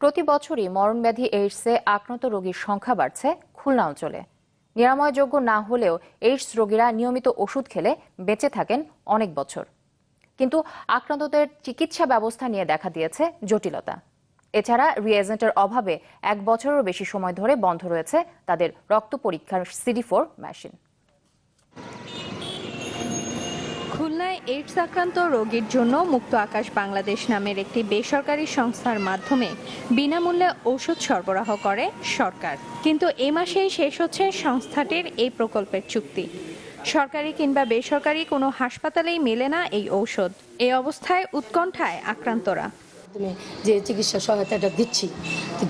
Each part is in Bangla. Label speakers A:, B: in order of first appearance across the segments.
A: প্রতি বছরই মরণব্যাধি এইডসে আক্রান্ত রোগীর সংখ্যা বাড়ছে খুলনা অঞ্চলে। নিরাময়যোগ্য না হলেও এইডস রোগীরা নিয়মিত ওষুধ খেলে বেঁচে থাকেন অনেক বছর। কিন্তু আক্রান্তদের চিকিৎসা ব্যবস্থা নিয়ে দেখা দিয়েছে জটিলতা। এছাড়া রিএজেন্টের অভাবে এক বছরেরও বেশি সময় ধরে বন্ধ রয়েছে তাদের রক্ত পরীক্ষার সিডি ফোর মেশিন।
B: খুলনায় এইডস আক্রান্ত রোগীর জন্য মুক্ত আকাশ বাংলাদেশ নামের একটি বেসরকারি সংস্থার মাধ্যমে বিনামূল্যে ওষুধ সরবরাহ করে সরকার। কিন্তু এ মাসেই শেষ হচ্ছে সংস্থাটির এই প্রকল্পের চুক্তি। সরকারি কিংবা বেসরকারি কোনো হাসপাতালেই মেলে না এই ঔষধ। এই অবস্থায় উৎকণ্ঠায় আক্রান্তরা।
C: মাধ্যমে যে চিকিৎসা সহায়তাটা দিচ্ছি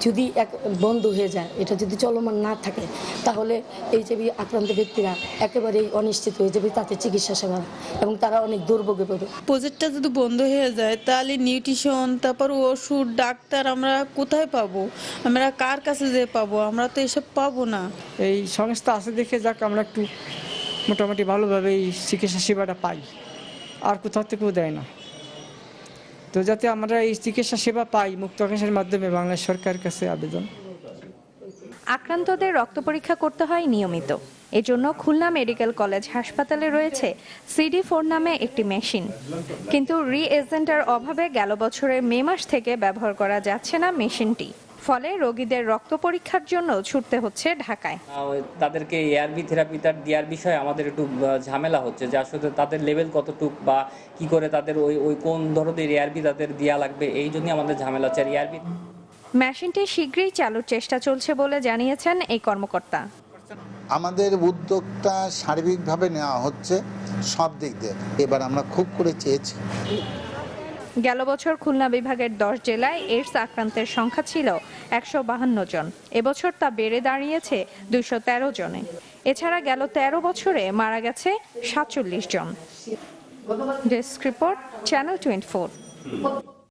C: যদি এক বন্ধ হয়ে যায় এটা যদি চলমান না থাকে তাহলে এই যে আক্রান্ত ব্যক্তিরা একেবারেই অনিশ্চিত হয়ে যাবে তাতে চিকিৎসা সেবা এবং তারা অনেক দুর্ভোগে পড়বে।
D: প্রজেক্টটা যদি বন্ধ হয়ে যায় তাহলে নিউট্রিশন তারপর ওষুধ ডাক্তার আমরা কোথায় পাবো? আমরা কার কাছে যে পাবো? আমরা তো এসব পাবো না।
E: এই সংস্থা আছে দেখে যাক আমরা একটু মোটামুটি ভালোভাবে এই চিকিৎসা সেবাটা পাই। আর কোথাও থেকেও দেয় না। তো যাতে আমরা এই চিকিৎসা সেবা পাই, মুক্ত আকাশের মাধ্যমে বাংলাদেশ সরকার কাছে আবেদন।
B: আক্রান্তদের রক্ত পরীক্ষা করতে হয় নিয়মিত। এজন্য খুলনা মেডিকেল কলেজ হাসপাতালে রয়েছে সিডি ফোর নামে একটি মেশিন। কিন্তু রি এজেন্টের অভাবে গেল বছরের মে মাস থেকে ব্যবহার করা যাচ্ছে না মেশিনটি। ফলে রোগীদের রক্ত পরীক্ষার জন্য ছুটতে হচ্ছে ঢাকায়।
F: তাদেরকে এআরবি থেরাপিটা দেওয়ার বিষয়ে আমাদের একটু ঝামেলা হচ্ছে যে আসলে তাদের লেভেল কতটুক বা কি করে তাদের ওই ওই কোন ধরনের এআরবি তাদের দেওয়া লাগবে এই জন্যই আমাদের ঝামেলা হচ্ছে। আর এআরবি
B: মেশিনটি শীঘ্রই চালুর চেষ্টা চলছে বলে জানিয়েছেন এই কর্মকর্তা।
G: আমাদের উদ্যোগটা সার্বিকভাবে নেওয়া হচ্ছে সব দিক দিয়ে। এবার আমরা খুব করে চেয়েছি।
B: গেল বছর খুলনা বিভাগের দশ জেলায় এইডস আক্রান্তের সংখ্যা ছিল একশো বাহান্ন জন। এবছর তা বেড়ে দাঁড়িয়েছে দুইশো তেরো জনে। এছাড়া গেল তেরো বছরে মারা গেছে সাতচল্লিশ জন। Desk report, channel twenty